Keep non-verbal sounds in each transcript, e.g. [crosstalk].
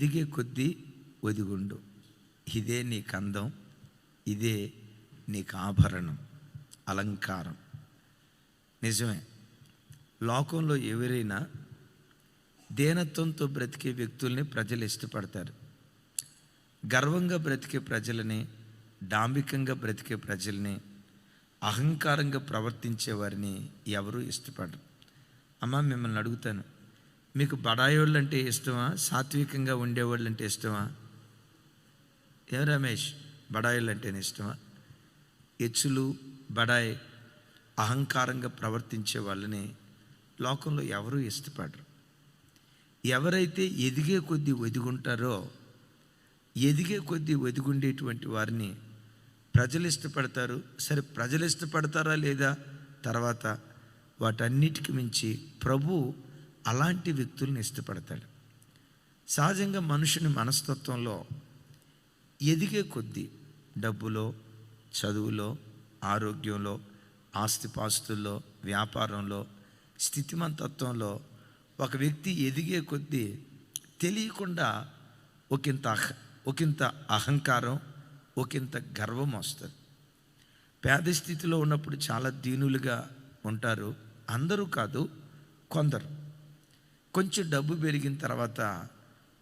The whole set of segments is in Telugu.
ఎదిగే కొద్దీ ఒదిగుండు. ఇదే నీ కందం ఇదే నీకు ఆభరణం అలంకారం. నిజమే లోకంలో ఎవరైనా దీనత్వంతో బ్రతికే వ్యక్తుల్ని ప్రజలు ఇష్టపడతారు. గర్వంగా బ్రతికే ప్రజలని డాంబికంగా బ్రతికే ప్రజల్ని అహంకారంగా ప్రవర్తించే వారిని ఎవరూ ఇష్టపడరు. అమ్మ మిమ్మల్ని అడుగుతాను మీకు బడాయోళ్ళు అంటే ఇష్టమా? సాత్వికంగా ఉండేవాళ్ళు అంటే ఇష్టమా? ఏం రమేష్? బడాయిలు అంటే ఇష్టమా? ఎచ్చులు బడాయి అహంకారంగా ప్రవర్తించే వాళ్ళని లోకంలో ఎవరూ ఇష్టపడరు. ఎవరైతే ఎదిగే కొద్దీ ఒదిగుంటారో ఎదిగే కొద్దీ ఒదిగుండేటువంటి వారిని ప్రజలు ఇష్టపడతారు. సరే ప్రజలు ఇష్టపడతారా లేదా? తర్వాత వాటన్నిటికి మించి ప్రభు అలాంటి వ్యక్తుల్ని ఇష్టపడతాడు. సహజంగా మనుషుని మనస్తత్వంలో ఎదిగే కొద్దీ డబ్బులో చదువులో ఆరోగ్యంలో ఆస్తిపాస్తుల్లో వ్యాపారంలో స్థితిమంతత్వంలో ఒక వ్యక్తి ఎదిగే కొద్దీ తెలియకుండా ఒకంత అహ ఒకంత అహంకారం ఒకంత గర్వం వస్తుంది. పేద స్థితిలో ఉన్నప్పుడు చాలా దీనులుగా ఉంటారు. అందరూ కాదు కొందరు. కొంచెం డబ్బు పెరిగిన తర్వాత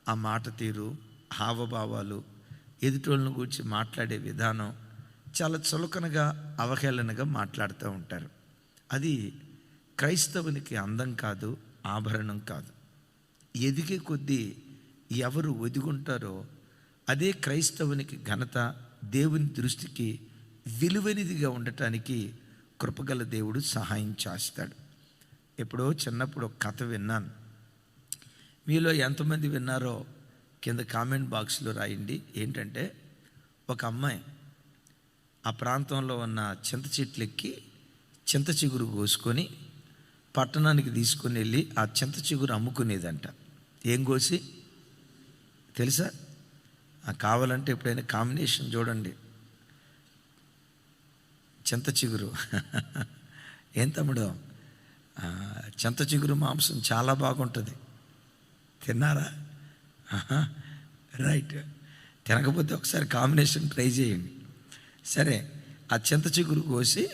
ఆ మాట తీరు హావభావాలు ఎదుటోళ్ళను గురించి మాట్లాడే విధానం చాలా చులకనగా అవహేళనగా మాట్లాడుతూ ఉంటారు. అది క్రైస్తవునికి అందం కాదు ఆభరణం కాదు. ఎదిగే కొద్దీ ఎవరు ఒదిగుంటారో అదే క్రైస్తవునికి ఘనత దేవుని దృష్టికి విలువైనదిగా ఉండటానికి కృపగల దేవుడు సహాయం చేస్తాడు. ఎప్పుడో చిన్నప్పుడు ఒక కథ విన్నాను. మీలో ఎంతమంది విన్నారో కింద కామెంట్ బాక్స్లో రాయండి. ఏంటంటే ఒక అమ్మాయి ఆ ప్రాంతంలో ఉన్న చింత చెట్లు ఎక్కి చింత చిగురు కోసుకొని పట్టణానికి తీసుకొని వెళ్ళి ఆ చింత చిగురు అమ్ముకునేదంట. ఏం కోసి? తెలుసా? కావాలంటే ఎప్పుడైనా కాంబినేషన్ చూడండి. చింత చిగురు. [laughs] ఏం తమ్ముడు? చింత చిగురు మాంసం చాలా బాగుంటుంది. తిన్నారా? రైట్. తినకపోతే ఒకసారి కాంబినేషన్ ట్రై చేయండి. సరే ఆ చింత చిగురు కోసి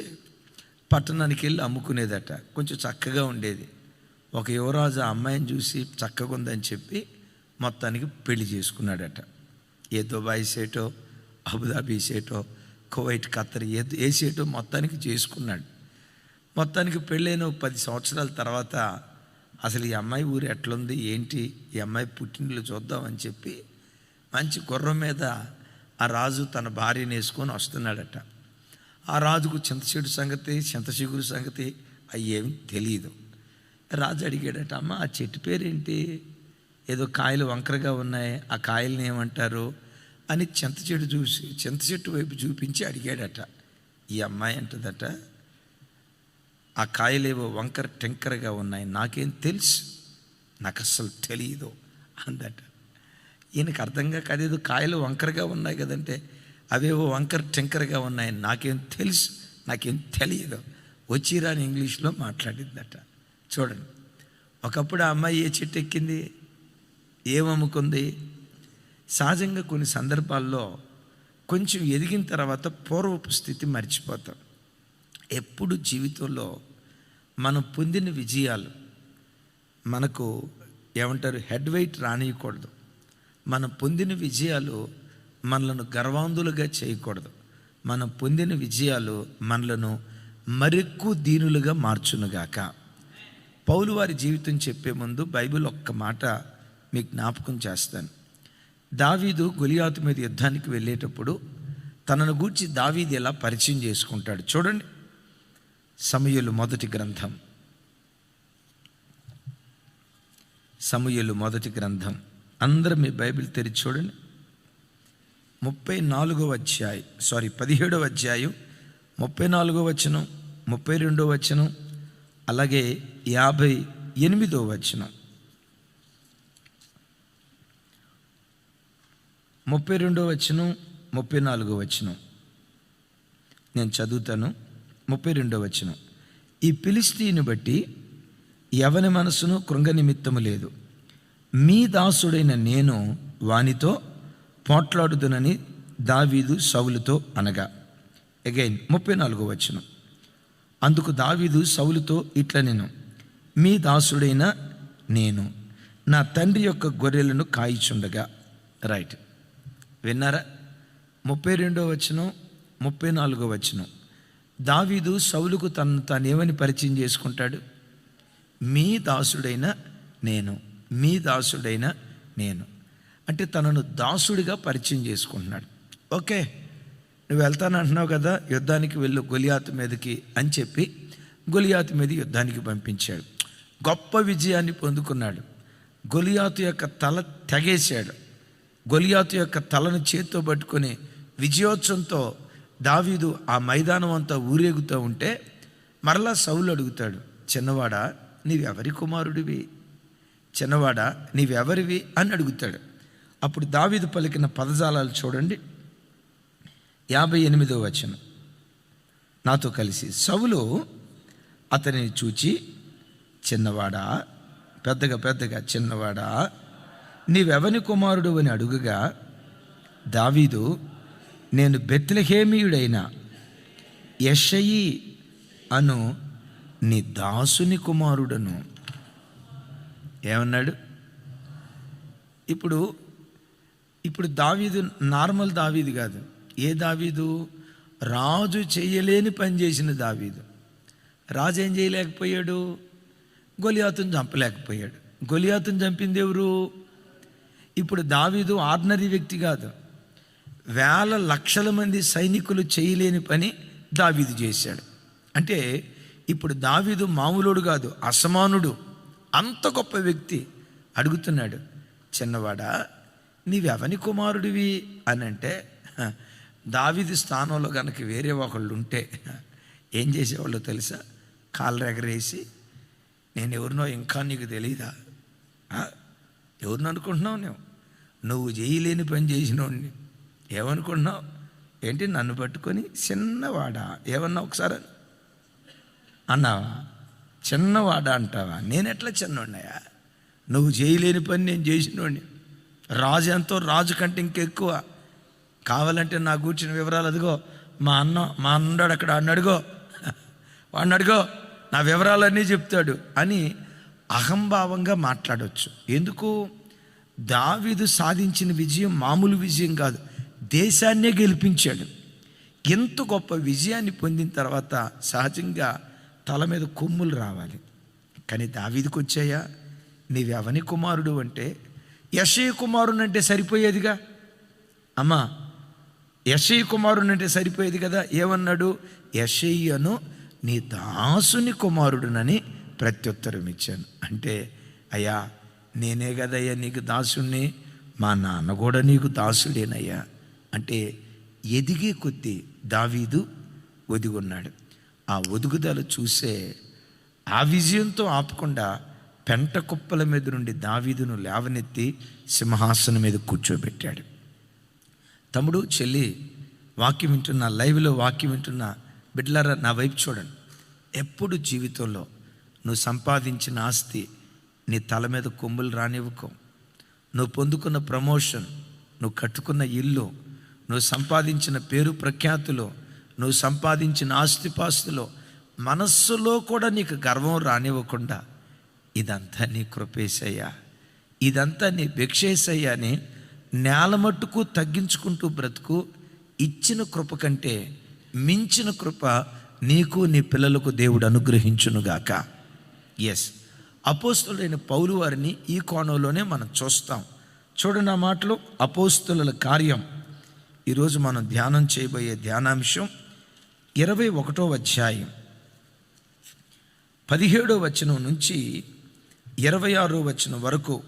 పట్టణానికి వెళ్ళి అమ్ముకునేదట. కొంచెం చక్కగా ఉండేది. ఒక యువరాజు ఆ అమ్మాయిని చూసి చక్కగా ఉందని చెప్పి మొత్తానికి పెళ్ళి చేసుకున్నాడట. ఏ దుబాయ్ సేటో అబుదాబీ సేటో కువైట్ ఖత్తర్ ఏ ఏ సేటో మొత్తానికి చేసుకున్నాడు. మొత్తానికి పెళ్ళైన పది సంవత్సరాల తర్వాత అసలు ఈ అమ్మాయి ఊరు ఎట్లుంది ఏంటి ఈ అమ్మాయి పుట్టినలు చూద్దామని చెప్పి మంచి గుర్రం మీద ఆ రాజు తన భార్యను వేసుకొని వస్తున్నాడట. ఆ రాజుకు చింతచెడు సంగతి చింతచిగురు సంగతి అవి ఏమి తెలియదు రాజు అడిగాడట అమ్మ ఆ చెట్టు పేరేంటి? ఏదో కాయలు వంకరగా ఉన్నాయి ఆ కాయలని ఏమంటారు? అని చింత చెట్టు చూసి చింత చెట్టు వైపు చూపించి అడిగాడట. ఈ అమ్మాయి అంటదట. ఆ కాయలేవో వంకర టెంకరగా ఉన్నాయి. నాకేం తెలుసు. నాకు అస్సలు తెలియదు అందట ఈయనకు అర్థంగా కాదేదో కాయలు వంకరగా ఉన్నాయి కదంటే అవేవో వంకర టెంకరగా ఉన్నాయి. నాకేం తెలుసు. నాకేం తెలియదు వచ్చిరాని ఇంగ్లీష్లో మాట్లాడిందట చూడండి. ఒకప్పుడు ఆ అమ్మాయి ఏ చెట్టు ఎక్కింది? ఏమమ్ముకుంది సహజంగా కొన్ని సందర్భాల్లో కొంచెం ఎదిగిన తర్వాత పూర్వపు స్థితి మర్చిపోతాం. ఎప్పుడు జీవితంలో మనం పొందిన విజయాలు మనకు ఏమంటారు హెడ్ వెయిట్ రానియకూడదు. మనం పొందిన విజయాలు మనలను గర్వాంధులుగా చేయకూడదు. మనం పొందిన విజయాలు మనలను మరెక్కువ దీనులుగా మార్చునుగాక. పౌలు వారి జీవితం చెప్పే ముందు బైబిల్ ఒక్క మాట మీకు జ్ఞాపకం చేస్తాను. దావీదు గొలియాతు మీద యుద్ధానికి వెళ్ళేటప్పుడు తనను గూర్చి దావీదు ఎలా పరిచయం చేసుకుంటాడు చూడండి. సమయలు మొదటి గ్రంథం. సమయలు మొదటి గ్రంథం. అందరూ మీ బైబిల్ తెరిచి చూడండి. ముప్పై నాలుగో అధ్యాయ సారీ పదిహేడవ అధ్యాయం ముప్పై నాలుగో వచనం ముప్పై రెండో వచనం అలాగే యాభై ఎనిమిదో వచనం. ముప్పై రెండో వచనం ముప్పై నాలుగో వచనం. నేను చదువుతాను. ముప్పై రెండో వచనం. ఈ పిలిస్తీని బట్టి ఎవని మనసును కృంగ నిమిత్తము లేదు. మీ దాసుడైన నేను వానితో పోట్లాడుదునని దావీదు సౌలుతో అనగా. అగైన్ ముప్పై నాలుగో వచనం. అందుకు దావీదు సౌలుతో ఇట్లా నేను మీ దాసుడైన నేను నా తండ్రి యొక్క గొర్రెలను కాయిచుండగా. రైట్ విన్నారా? ముప్పై రెండో వచనం ముప్పై నాలుగో వచనం. దావీదు సౌలుకు తను తానేమని పరిచయం చేసుకుంటాడు? మీ దాసుడైన నేను మీ దాసుడైన నేను. అంటే తనను దాసుడిగా పరిచయం చేసుకుంటున్నాడు. ఓకే నువ్వు వెళ్తానంటున్నావు కదా యుద్ధానికి వెళ్ళు గొలియాతు మీదకి అని చెప్పి గొలియాతు మీద యుద్ధానికి పంపించాడు. గొప్ప విజయాన్ని పొందుకున్నాడు. గొలియాతు యొక్క తల తెగేశాడు. గొలియాతు యొక్క తలను చేత్తో పట్టుకొని విజయోత్సవంతో దావీదు ఆ మైదానం అంతా ఊరేగుతూ ఉంటే మరలా సౌలు అడుగుతాడు చిన్నవాడా నీవెవరి కుమారుడివి? చిన్నవాడా నీవెవరివి? అని అడుగుతాడు. అప్పుడు దావీదు పలికిన పదజాలాలు చూడండి. యాభై ఎనిమిదో వచనం. నాతో కలిసి సవులు అతనిని చూచి చిన్నవాడా పెద్దగా పెద్దగా చిన్నవాడా నీవెవని కుమారుడు అని అడుగుగా దావీదు నేను బెత్లహేమియుడైన యషయి అను నీ దాసుని కుమారుడను. ఏమన్నాడు? ఇప్పుడు ఇప్పుడు దావీదు నార్మల్ దావీదు కాదు. ఏ దావీదు? రాజు చేయలేని పని చేసిన దావీదు. రాజు ఏం చేయలేకపోయాడు? గొలియాతును చంపలేకపోయాడు. గొలియాతును చంపింది ఎవరు? ఇప్పుడు దావీదు ఆర్డినరీ వ్యక్తి కాదు. వేల లక్షల మంది సైనికులు చేయలేని పని దావీదు చేశాడు. అంటే ఇప్పుడు దావీదు మామూలుడు కాదు అసమానుడు అంత గొప్ప వ్యక్తి అడుగుతున్నాడు చిన్నవాడా నీవెవని కుమారుడివి? అని అంటే దావిది స్థానంలో కనుక వేరే ఒకళ్ళు ఉంటే ఏం చేసేవాళ్ళు తెలుసా? కాళ్ళు ఎగరేసి నేను ఎవరినో ఇంకా నీకు తెలియదా ఎవరిని అనుకుంటున్నావు నువ్వు? నువ్వు చేయలేని పని చేసినోడిని. ఏమనుకుంటున్నావు? ఏంటి నన్ను పట్టుకొని చిన్నవాడా? ఏమన్నా ఒకసారి అన్నావా? చిన్నవాడా అంటావా? నేను ఎట్లా చిన్నోడినయా నువ్వు చేయలేని పని నేను చేసినోడిని. రాజు ఎంతో రాజు కంటే ఇంకెక్కువ. కావాలంటే నా కూర్చిన వివరాలు అదిగో. మా అన్న మా అన్నాడు అక్కడ అన్నడుగో వాడిని అడుగో. నా వివరాలన్నీ చెప్తాడు అని అహంభావంగా మాట్లాడవచ్చు ఎందుకు? దావీదు సాధించిన విజయం మామూలు విజయం కాదు. దేశాన్నే గెలిపించాడు. ఎంత గొప్ప విజయాన్ని పొందిన తర్వాత సహజంగా తల మీద కొమ్ములు రావాలి. కానీ దావీదికి వచ్చాయా? నీవెవని కుమారుడు అంటే? యశయ కుమారునంటే అంటే సరిపోయేదిగా? అమ్మా యశయ కుమారునంటే అంటే సరిపోయేది కదా? ఏమన్నాడు? యశయ్యను నీ దాసుని కుమారుడునని ప్రత్యుత్తరం ఇచ్చాను. అంటే అయ్యా నేనే కదయ్యా నీకు దాసుణ్ణి? మా నాన్న కూడా నీకు దాసుడేనయ్యా. అంటే ఎదిగే కొద్దీ దావీదు ఒదిగున్నాడు. ఆ ఒదుగుదల చూసే ఆ విజయంతో ఆపకుండా పెంట కుప్పల మీద నుండి దావీదును లేవనెత్తి సింహాసనం మీద కూర్చోబెట్టాడు. తమ్ముడు చెల్లి వాక్యం వింటున్న లైవ్లో వాక్యం వింటున్న బిడ్డలారా నా వైపు చూడండి. ఎప్పుడు జీవితంలో నువ్వు సంపాదించిన ఆస్తి నీ తల మీద కొమ్ములు రానివ్వకు. నువ్వు పొందుకున్న ప్రమోషన్ నువ్వు కట్టుకున్న ఇల్లు నువ్వు సంపాదించిన పేరు ప్రఖ్యాతులు నువ్వు సంపాదించిన ఆస్తిపాస్తులో మనస్సులో కూడా నీకు గర్వం రానివ్వకుండా ఇదంతా నీ కృపేశయ్యా. ఇదంతా నీ భిక్షేశయ్యా అని నేల మట్టుకు తగ్గించుకుంటూ బ్రతుకు ఇచ్చిన కృప కంటే మించిన కృప నీకు నీ పిల్లలకు దేవుడు అనుగ్రహించునుగాక ఎస్ అపోస్తులైన పౌలు వారిని ఈ కోణంలోనే మనం చూస్తాం. చూడండి ఆ మాటలు. అపోస్తుల కార్యం. ఈరోజు మనం ధ్యానం చేయబోయే ధ్యానాంశం ఇరవై ఒకటో అధ్యాయం. పదిహేడో వచనం నుంచి ఇరవై ఆరో వచనం వరకు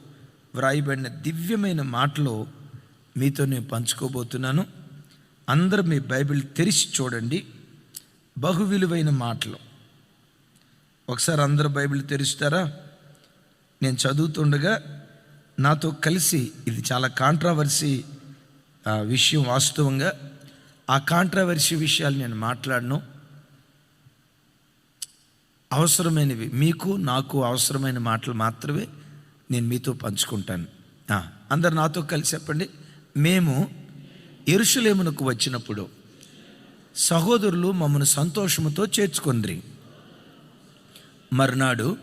వ్రాయబడిన దివ్యమైన మాటలు మీతో నేను పంచుకోబోతున్నాను. అందరూ మీ బైబిల్ తెరిచి చూడండి. బహు విలువైన మాటలు. ఒకసారి అందరూ బైబిల్ తెరుస్తారా? నేను చదువుతుండగా నాతో కలిసి ఇది చాలా కాంట్రావర్సీ విషయం వాస్తవంగా ఆ కాంట్రవర్సీ విషయాలు నేను మాట్లాడను. అవసరమైనవి మీకు నాకు అవసరమైన మాటలు మాత్రమే నేను మీతో పంచుకుంటాను. అందరు నాతో కలిసి చెప్పండి. మేము ఎరుషులేమునకు వచ్చినప్పుడు సహోదరులు మమ్మను సంతోషముతో చేర్చుకొండ్రి మరునాడు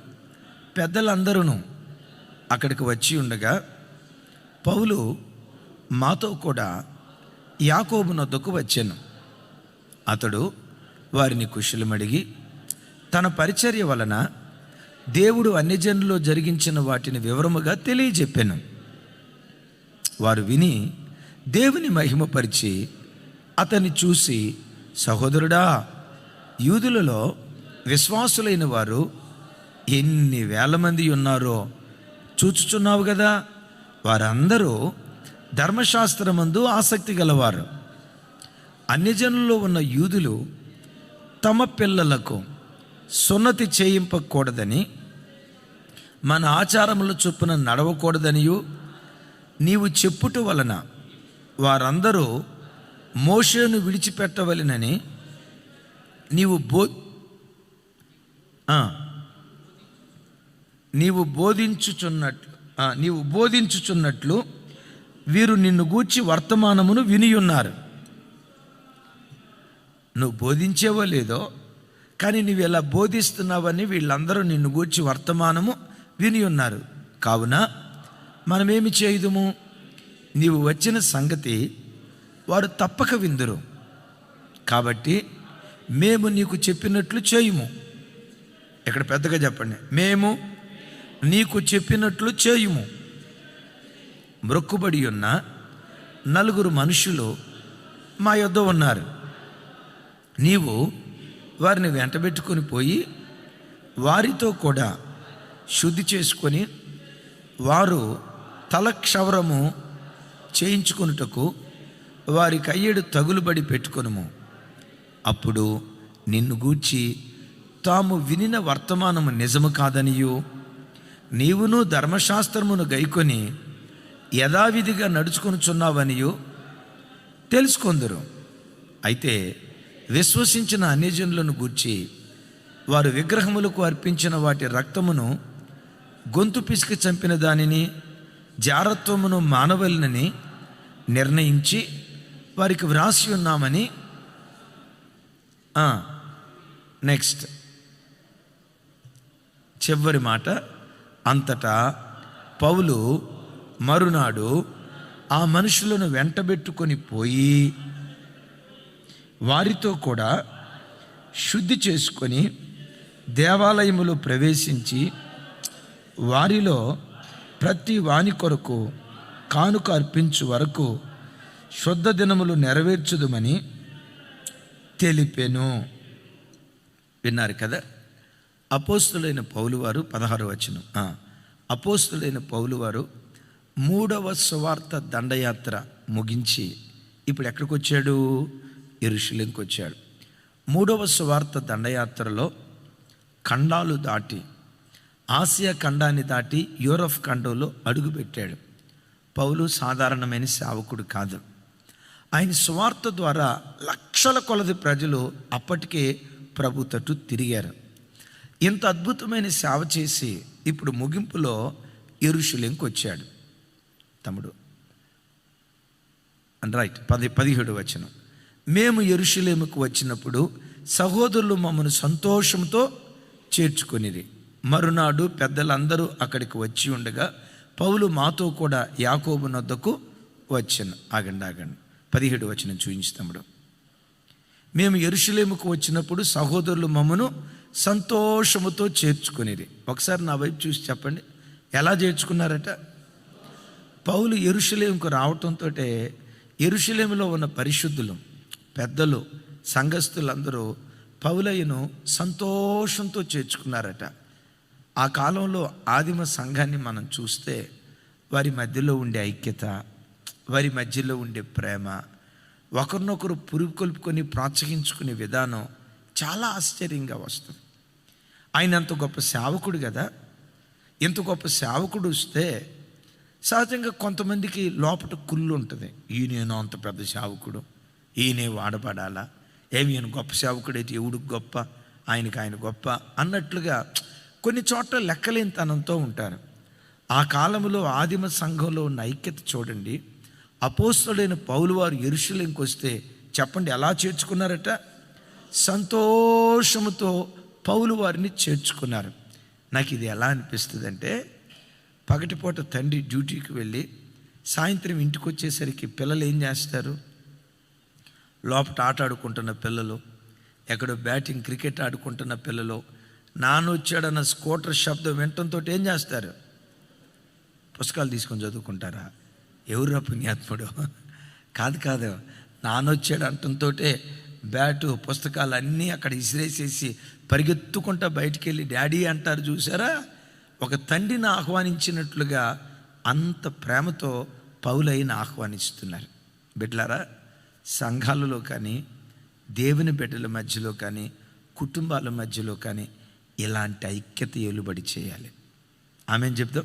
పెద్దలందరూ అక్కడికి వచ్చి ఉండగా పౌలు మాతో కూడా యాకోబు దుక్కు వచ్చాను అతడు వారిని కుశలమడిగి తన పరిచర్య వలన దేవుడు అన్ని జరిగించిన వాటిని వివరముగా తెలియజెప్పాను. వారు విని దేవుని మహిమపరిచి అతన్ని చూసి సహోదరుడా యూదులలో విశ్వాసులైన వారు ఎన్ని వేల మంది ఉన్నారో చూచుచున్నావు కదా? వారందరూ ధర్మశాస్త్రమందు ఆసక్తి గలవారు. అన్యజనుల్లో ఉన్న యూదులు తమ పిల్లలకు సున్నతి చేయింపకూడదని మన ఆచారముల చొప్పున నడవకూడదనియు నీవు చెప్పుట వలన వారందరూ మోషను విడిచిపెట్టవలెనని నీవు బో నీవు బోధించుచున్నట్లు నీవు బోధించుచున్నట్లు వీరు నిన్ను గూర్చి వర్తమానమును వినియున్నారు. నువ్వు బోధించేవో లేదో కానీ నువ్వు ఇలా బోధిస్తున్నావని వీళ్ళందరూ నిన్ను గూర్చి వర్తమానము విని ఉన్నారు కావున మనమేమి చేయుదుము? నీవు వచ్చిన సంగతి వారు తప్పక విందురు. కాబట్టి మేము నీకు చెప్పినట్లు చేయుము. ఇక్కడ పెద్దగా చెప్పండి. మేము నీకు చెప్పినట్లు చేయుము. మ్రొక్కుబడి ఉన్న నలుగురు మనుషులు మా యొద్ద ఉన్నారు. నీవు వారిని వెంటబెట్టుకొని పోయి వారితో కూడా శుద్ధి చేసుకొని వారు తలక్షవరము చేయించుకొనుటకు వారి కయ్యడు తగులుబడి పెట్టుకొనుము. అప్పుడు నిన్ను గూర్చి తాము వినిన వర్తమానము నిజము కాదనియు. నీవును ధర్మశాస్త్రమును గైకొని యథావిధిగా నడుచుకొనుచున్నావనియు తెలుసుకొందరు. అయితే విశ్వసించిన అన్యజనులను గూర్చి వారు విగ్రహములకు అర్పించిన వాటి రక్తమును గొంతు పిసికి చంపిన దానిని జారత్వమును మానవలనని నిర్ణయించి వారికి వ్రాసి ఉన్నామని నెక్స్ట్. చివరి మాట అంతటా పౌలు మరునాడు ఆ మనుషులను వెంటబెట్టుకొని పోయి వారితో కూడా శుద్ధి చేసుకొని దేవాలయములో ప్రవేశించి వారిలో ప్రతి వాని కొరకు కానుక అర్పించు వరకు శుద్ధ దినములు నెరవేర్చుదుమని తెలిపెను. విన్నారు కదా? అపోస్తులైన పౌలు వారు పదహారు వచనం. అపోస్తులైన పౌలు వారు మూడవ సువార్త దండయాత్ర ముగించి ఇప్పుడు ఎక్కడికి వచ్చాడు ఎరుషులేంకి వచ్చాడు మూడవ సువార్త దండయాత్రలో ఖండాలు దాటి ఆసియా ఖండాన్ని దాటి యూరప్ ఖండంలో అడుగుపెట్టాడు పౌలు సాధారణమైన సేవకుడు కాదు. ఆయన సువార్త ద్వారా లక్షల కొలది ప్రజలు అప్పటికే ప్రభు తట్టు తిరిగారు. ఇంత అద్భుతమైన సేవ చేసి ఇప్పుడు ముగింపులో ఎరుషులేంకి వచ్చాడు తమ్ముడు. అండ్ రైట్ పది పదిహేడు వచనం. మేము ఎరుషులేముకు వచ్చినప్పుడు సహోదరులు మమ్మను సంతోషంతో చేర్చుకొనిది మరునాడు పెద్దలందరూ అక్కడికి వచ్చి ఉండగా పౌలు మాతో కూడా యాకోబు నొద్దకు వచ్చాను. ఆగండి ఆగండి. పదిహేడు వచనం చూపించి తమ్ముడు. మేము ఎరుషులేముకు వచ్చినప్పుడు సహోదరులు మమ్మను సంతోషముతో చేర్చుకునేది ఒకసారి నా వైపు చూసి చెప్పండి. ఎలా చేర్చుకున్నారట? పౌలు ఎరుషులేముకు రావటంతో ఎరుషులేములో ఉన్న పరిశుద్ధులు పెద్దలు సంఘస్థులందరూ పౌలయ్యను సంతోషంతో చేర్చుకున్నారట. ఆ కాలంలో ఆదిమ సంఘాన్ని మనం చూస్తే వారి మధ్యలో ఉండే ఐక్యత వారి మధ్యలో ఉండే ప్రేమ ఒకరినొకరు పురుగు కొలుపుకొని ప్రోత్సహించుకునే విధానం చాలా ఆశ్చర్యంగా వస్తుంది. ఆయన అంత గొప్ప సేవకుడు కదా. ఇంత గొప్ప సేవకుడు వస్తే సహజంగా కొంతమందికి లోపల కుళ్ళు ఉంటుంది. ఈయనేనో అంత పెద్ద సేవకుడు. ఈయనే వాడబడాలా? ఏమి ఈయన గొప్ప సేవకుడైతే ఎవడికి గొప్ప? ఆయనకి ఆయన గొప్ప? అన్నట్లుగా కొన్ని చోట్ల లెక్కలేనితనంతో ఉంటారు. ఆ కాలంలో ఆదిమ సంఘంలో ఉన్న ఐక్యత చూడండి. అపోస్తుడైన పౌలు వారు ఎరుషులేంకి వస్తే చెప్పండి ఎలా చేర్చుకున్నారట? సంతోషముతో పౌలు వారిని చేర్చుకున్నారు. నాకు ఇది ఎలా అనిపిస్తుంది అంటే పగటిపూట తండ్రి డ్యూటీకి వెళ్ళి సాయంత్రం ఇంటికి వచ్చేసరికి పిల్లలు ఏం చేస్తారు? లోపల ఆట ఆడుకుంటున్న పిల్లలు ఎక్కడో బ్యాటింగ్ క్రికెట్ ఆడుకుంటున్న పిల్లలు నానొచ్చాడన్న స్కూటర్ శబ్దం వినటంతో ఏం చేస్తారు? పుస్తకాలు తీసుకొని చదువుకుంటారా? ఎవరు పుణ్యాత్ముడు? కాదు కాదు నానొచ్చాడు అంటంతో బ్యాటు పుస్తకాలు అన్నీ అక్కడ ఇసిరేసేసి పరిగెత్తుకుంటా బయటికి వెళ్ళి డాడీ అంటారు చూసారా? ఒక తండ్రిని ఆహ్వానించినట్లుగా అంత ప్రేమతో పౌలైన ఆహ్వానిస్తున్నారు. బిడ్లారా సంఘాలలో కానీ దేవుని బిడ్డల మధ్యలో కానీ కుటుంబాల మధ్యలో కానీ ఇలాంటి ఐక్యత ఎలుబడి చేయాలి. ఆమె చెప్తాం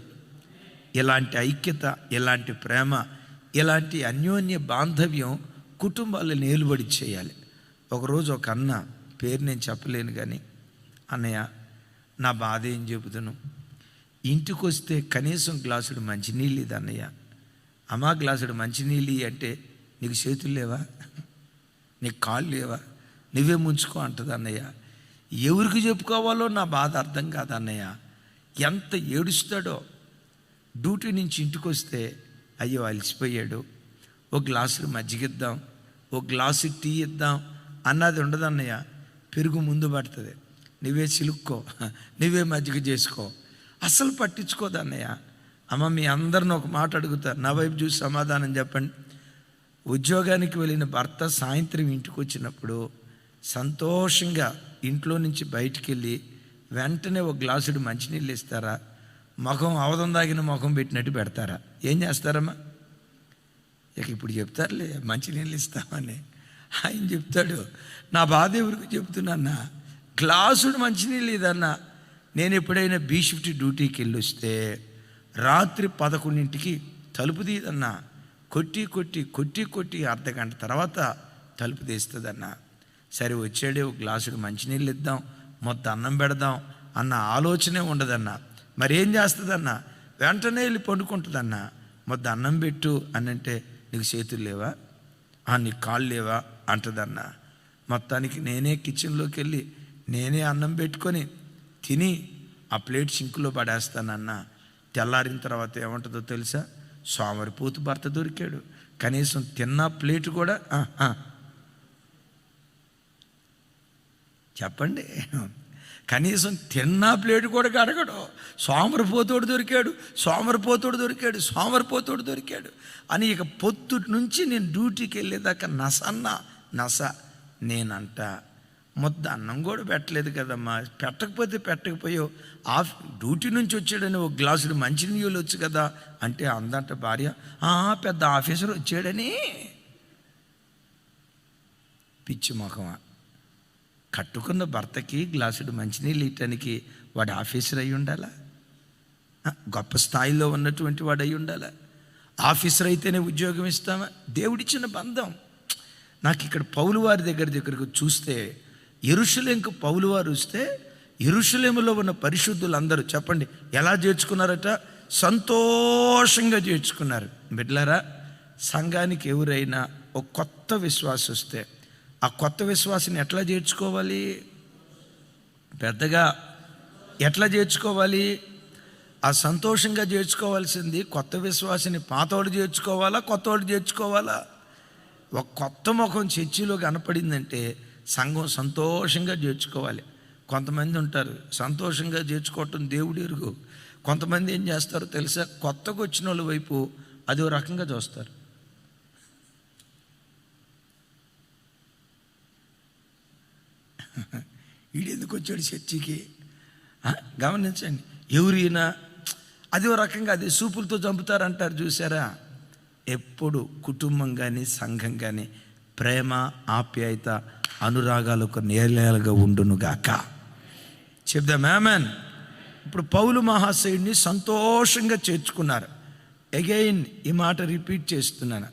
ఇలాంటి ఐక్యత ఇలాంటి ప్రేమ ఇలాంటి అన్యోన్య బాంధవ్యం కుటుంబాలను ఏలుబడి చేయాలి. ఒకరోజు ఒక అన్న పేరు నేను చెప్పలేను కానీ అన్నయ్య నా బాధ ఏం చెబుతాను ఇంటికి వస్తే కనీసం గ్లాసుడు మంచినీళ్ళు ఇది అన్నయ్య అమ్మా గ్లాసుడు మంచినీళ్ళు అంటే నీకు చేతులు లేవా? నీకు కాళ్ళు లేవా? నువ్వే ముంచుకో అంటది అన్నయ్య. ఎవరికి చెప్పుకోవాలో నా బాధ అర్థం కాదు అన్నయ్య. ఎంత ఏడుస్తాడో. డ్యూటీ నుంచి ఇంటికి వస్తే అయ్యో అలసిపోయాడు. ఓ గ్లాసులు మజ్జిగిద్దాం ఓ గ్లాసు టీ ఇద్దాం అన్నది ఉండదు అన్నయ్య పెరుగు ముందు పడుతుంది. నువ్వే చిలుక్కో [laughs] నువ్వే మజ్జిగ చేసుకో. అసలు పట్టించుకోదు అన్నయ్య. అమ్మ మీ అందరిని ఒక మాట అడుగుతారు. నా వైపు చూసి సమాధానం చెప్పండి. ఉద్యోగానికి వెళ్ళిన భర్త సాయంత్రం ఇంటికి వచ్చినప్పుడు సంతోషంగా ఇంట్లో నుంచి బయటికి వెళ్ళి వెంటనే ఒక గ్లాసుడు మంచినీళ్ళు ఇస్తారా? ముఖం అవధం దాగిన ముఖం పెట్టినట్టు పెడతారా? ఏం చేస్తారమ్మా? ఇక ఇప్పుడు చెప్తారులే మంచినీళ్ళు ఇస్తామని. ఆయన చెప్తాడు నా బాధ ఎవరికి చెప్తున్నా గ్లాసుడు మంచినీళ్ళు ఇదన్నా. నేను ఎప్పుడైనా బీ షిఫ్ట్ డ్యూటీకి వెళ్ళి వస్తే రాత్రి పదకొండింటికి తలుపు తీయదన్నా. కొట్టి కొట్టి కొట్టి కొట్టి అర్ధ గంట తర్వాత తలుపు తీస్తుందన్నా. సరే వచ్చాడే ఒక గ్లాసుడు మంచినీళ్ళు ఇద్దాం మొత్తం అన్నం పెడదాం అన్న ఆలోచనే ఉండదన్నా. మరి ఏం చేస్తుందన్నా? వెంటనే వెళ్ళి పండుకుంటుందన్నా. మొత్తం అన్నం పెట్టు అని అంటే నీకు చేతులు లేవా? నీకు కాళ్ళు లేవా? అంటదన్నా. మొత్తానికి నేనే కిచెన్లోకి వెళ్ళి నేనే అన్నం పెట్టుకొని తిని ఆ ప్లేట్ సింకులో పడేస్తానన్న. తెల్లారిన తర్వాత ఏమంటుందో తెలుసా? సోమరిపోతు భర్త దొరికాడు. కనీసం తిన్న ప్లేట్ కూడా చెప్పండి. కనీసం తిన్న ప్లేట్ కూడా కడగడు. సోమరిపోతోడు దొరికాడు. సోమరిపోతోడు దొరికాడు. సోమరిపోతోడు దొరికాడు. అని ఇక పొత్తు నుంచి నేను డ్యూటీకి వెళ్ళేదాకా నసన్న నస నేనంట. ముద్ద అన్నం కూడా పెట్టలేదు కదమ్మా. పెట్టకపోతే పెట్టకపోయో ఆఫ్ డ్యూటీ నుంచి వచ్చాడని ఒక గ్లాసుడు మంచినీళ్ళు వచ్చు కదా అంటే అందంట భార్య "ఆ, పెద్ద ఆఫీసర్ వచ్చాడని. పిచ్చి మొఖమా కట్టుకున్న భర్తకి గ్లాసుడు మంచినీళ్ళు ఇవ్వటానికి వాడు ఆఫీసర్ అయి ఉండాలా? గొప్ప స్థాయిలో ఉన్నటువంటి వాడు అయి ఉండాలా? ఆఫీసర్ అయితేనే ఉద్యోగం ఇస్తామా? దేవుడిచ్చిన బంధం. నాకు ఇక్కడ పౌలు వారి దగ్గర దగ్గరకు చూస్తే ఎరుషులేంకు పౌలు వారు వస్తే ఎరుషులేములో ఉన్న పరిశుద్ధులందరూ చెప్పండి ఎలా చేర్చుకున్నారట? సంతోషంగా చేర్చుకున్నారు. బిడ్లరా సంఘానికి ఎవరైనా ఒక కొత్త విశ్వాసం వస్తే ఆ కొత్త విశ్వాసాన్ని ఎట్లా చేర్చుకోవాలి? పెద్దగా ఎట్లా చేర్చుకోవాలి? ఆ సంతోషంగా చేర్చుకోవాల్సింది కొత్త విశ్వాసిని పాతోడు చేర్చుకోవాలా కొత్తోడు చేర్చుకోవాలా? ఒక కొత్త ముఖం చర్చిలో కనపడిందంటే సంఘం సంతోషంగా చేర్చుకోవాలి. కొంతమంది ఉంటారు సంతోషంగా చేర్చుకోవటం దేవుడు ఎరుగు. కొంతమంది ఏం చేస్తారో తెలుసా? కొత్తగా వచ్చిన వాళ్ళ వైపు అదో రకంగా చూస్తారు. ఈడెందుకు వచ్చాడు చర్చికి? గమనించండి. ఎవరైనా అదే రకంగా అది సూపులతో చంపుతారంటారు చూసారా? ఎప్పుడు కుటుంబం కానీ సంఘం కానీ ప్రేమ ఆప్యాయత అనురాగాలకు ఒక నేలగా ఉండును గాక చెప్దాం మ్యామన్ ఇప్పుడు పౌలు మహాశయుడిని సంతోషంగా చేర్చుకున్నారు. అగైన్ ఈ మాట రిపీట్ చేస్తున్నాను.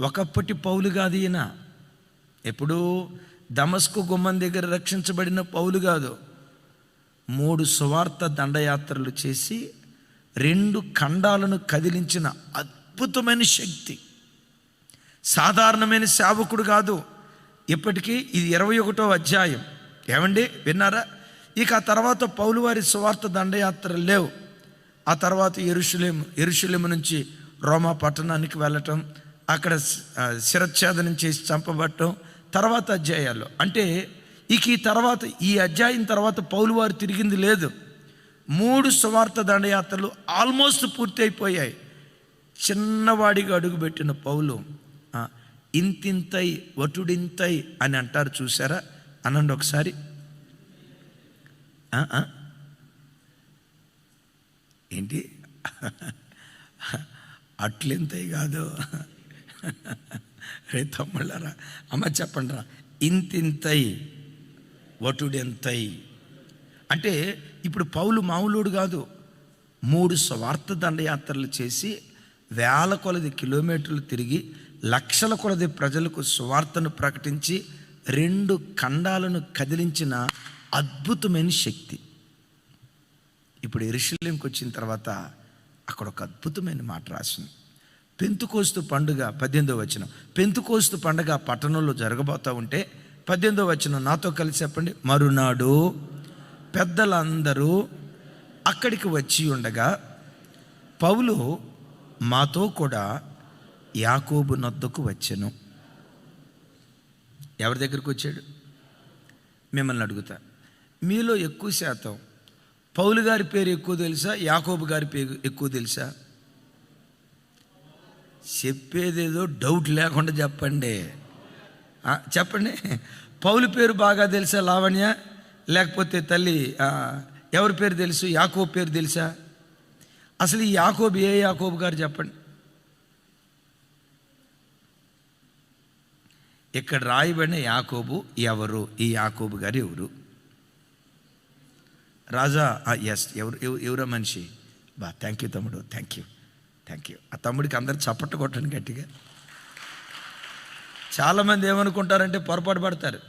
ఒకప్పటి పౌలు కాదు ఈయన. ఎప్పుడూ దమస్కు గుమ్మం దగ్గర రక్షించబడిన పౌలు కాదు. మూడు సువార్త దండయాత్రలు చేసి రెండు ఖండాలను కదిలించిన అద్భుతమైన శక్తి. సాధారణమైన సేవకుడు కాదు. ఇప్పటికీ ఇది ఇరవై ఒకటో అధ్యాయం. ఏమండి? విన్నారా? ఇక ఆ తర్వాత పౌలు వారి సువార్త దండయాత్ర లేవు. ఆ తర్వాత ఎరుషులేము ఎరుషులేము నుంచి రోమా పట్టణానికి వెళ్ళటం అక్కడ శిరచ్ఛేదనం చేసి చంపబడటం తర్వాత అధ్యాయాలు అంటే ఇక ఈ తర్వాత ఈ అధ్యాయం తర్వాత పౌలు వారు తిరిగింది లేదు. మూడు సువార్త దండయాత్రలు ఆల్మోస్ట్ పూర్తి అయిపోయాయి చిన్నవాడిగా అడుగుపెట్టిన పౌలు ఇంతింతై వటుడింతై అని అంటారు చూసారా అనండి ఒకసారి. ఏంటి? అట్లెంతై కాదు. రే తమ్ముళ్ళరా అమ్మ చెప్పండి రా. ఇంతింతై వటుడెంతై. అంటే ఇప్పుడు పౌలు మామూలుడు కాదు. మూడు స్వార్థ దండయాత్రలు చేసి వేల కొలది కిలోమీటర్లు తిరిగి లక్షల కొలది ప్రజలకు సువార్తను ప్రకటించి రెండు ఖండాలను కదిలించిన అద్భుతమైన శక్తి. ఇప్పుడు ఎరుషలేంకి వచ్చిన తర్వాత అక్కడ ఒక అద్భుతమైన మాట రాసింది. పెంతుకోస్తు పండుగ పద్దెనిమిదో వచనం. పెంతుకోస్తు పండుగ పట్టణంలో జరగబోతూ ఉంటే పద్దెనిమిదో వచనం నాతో కలిసి చెప్పండి. మరునాడు పెద్దలందరూ అక్కడికి వచ్చి ఉండగా పౌలు మాతో కూడా యాకోబు నొద్దకు వచ్చెను. ఎవరి దగ్గరికి వచ్చాడు? మిమ్మల్ని అడుగుతా. మీలో ఎక్కువ శాతం పౌలు గారి పేరు ఎక్కువ తెలుసా? యాకోబు గారి పేరు ఎక్కువ తెలుసా? చెప్పేదేదో డౌట్ లేకుండా చెప్పండి. చెప్పండి. పౌలు పేరు బాగా తెలుసా లావణ్య? లేకపోతే తల్లి ఎవరి పేరు తెలుసు? యాకోబు పేరు తెలుసా? అసలు ఈ యాకోబు ఏ యాకోబు గారు చెప్పండి. ఇక్కడ రాయబడిన యాకోబు ఎవరు? ఈ యాకోబు గారు ఎవరు? రాజా ఎస్ ఎవరు ఎవరో మనిషి? బా థ్యాంక్ యూ తమ్ముడు థ్యాంక్ యూ థ్యాంక్ యూ ఆ తమ్ముడికి అందరు చప్పట్టు కొట్టండి గట్టిగా. చాలామంది ఏమనుకుంటారంటే పొరపాటు పడతారు.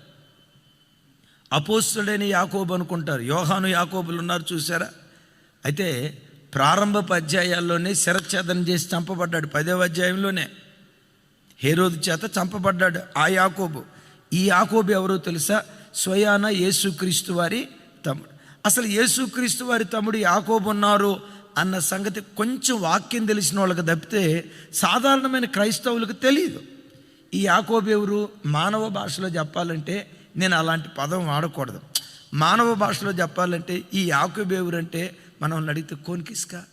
అపోస్తుడైన యాకోబు అనుకుంటారు. యోహాను యాకోబులు ఉన్నారు చూసారా? అయితే ప్రారంభ అధ్యాయాల్లోనే శిరచ్ఛేదనం చేసి చంపబడ్డాడు. పదవ అధ్యాయంలోనే. హేరోదు చేత చంపబడ్డాడు ఆ యాకోబు. ఈ యాకోబు ఎవరో తెలుసా? స్వయాన యేసుక్రీస్తు వారి తమ్ముడు. అసలు యేసుక్రీస్తు వారి తమ్ముడు యాకోబు ఉన్నారు అన్న సంగతి కొంచెం వాక్యం తెలిసిన వాళ్ళకి తప్పితే సాధారణమైన క్రైస్తవులకు తెలియదు ఈ యాకోబు ఎవరు? మానవ భాషలో చెప్పాలంటే నేను అలాంటి పదం వాడకూడదు. మానవ భాషలో చెప్పాలంటే ఈ యాకోబు ఎవరంటే మనం అడిగితే కోన్కిస్కా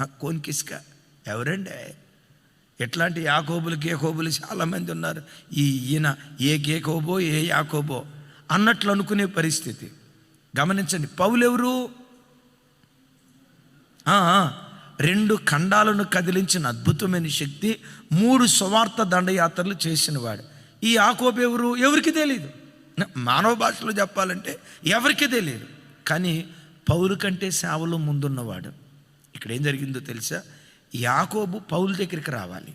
ఆ, కోన్కిస్కా ఎవరండి? ఎట్లాంటి యాకోబులు కేకోబులు చాలామంది ఉన్నారు. ఈ ఈయన ఏ కేకోబో ఏ యాకోబో అన్నట్లు అనుకునే పరిస్థితి. గమనించండి పౌలెవరు? రెండు ఖండాలను కదిలించిన అద్భుతమైన శక్తి మూడు స్వార్థ దండయాత్రలు చేసినవాడు. ఈ యాకోబు ఎవరు? ఎవరికి తెలియదు మానవ భాషలో చెప్పాలంటే ఎవరికి తెలియదు కానీ పౌరు కంటే సేవలో ముందున్నవాడు. ఇక్కడ ఏం జరిగిందో తెలుసా? యాకోబు పౌలు దగ్గరికి రావాలి.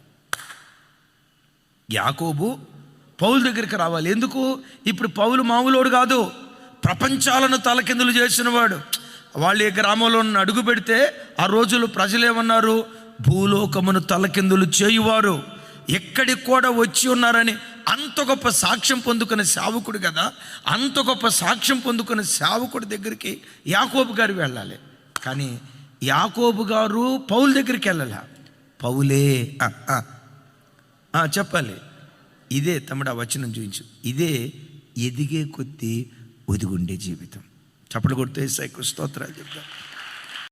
యాకోబు పౌలు దగ్గరికి రావాలి. ఎందుకు? ఇప్పుడు పౌలు మామూలోడు కాదు. ప్రపంచాలను తలకిందులు చేసినవాడు. వాళ్ళు ఈ గ్రామంలో ఉన్న అడుగు పెడితే ఆ రోజులు ప్రజలేమన్నారు భూలోకమును తలకిందులు చేయువారు. ఎక్కడికి కూడా వచ్చి ఉన్నారని అంత గొప్ప సాక్ష్యం పొందుకున్న సేవకుడు కదా. అంత గొప్ప సాక్ష్యం పొందుకున్న సేవకుడి దగ్గరికి యాకోబు గారు వెళ్ళాలి. కానీ యాకోబు గారు పౌల్ దగ్గరికి వెళ్ళాల. పౌలే ఆ, చెప్పాలి. ఇదే తమ్ముడు ఆ వచనం చూపించు ఇదే ఎదిగే కొద్దీ ఒదిగుండే జీవితం. చప్పలు కొడితే సైకు స్తోత్రాలు చెప్తా.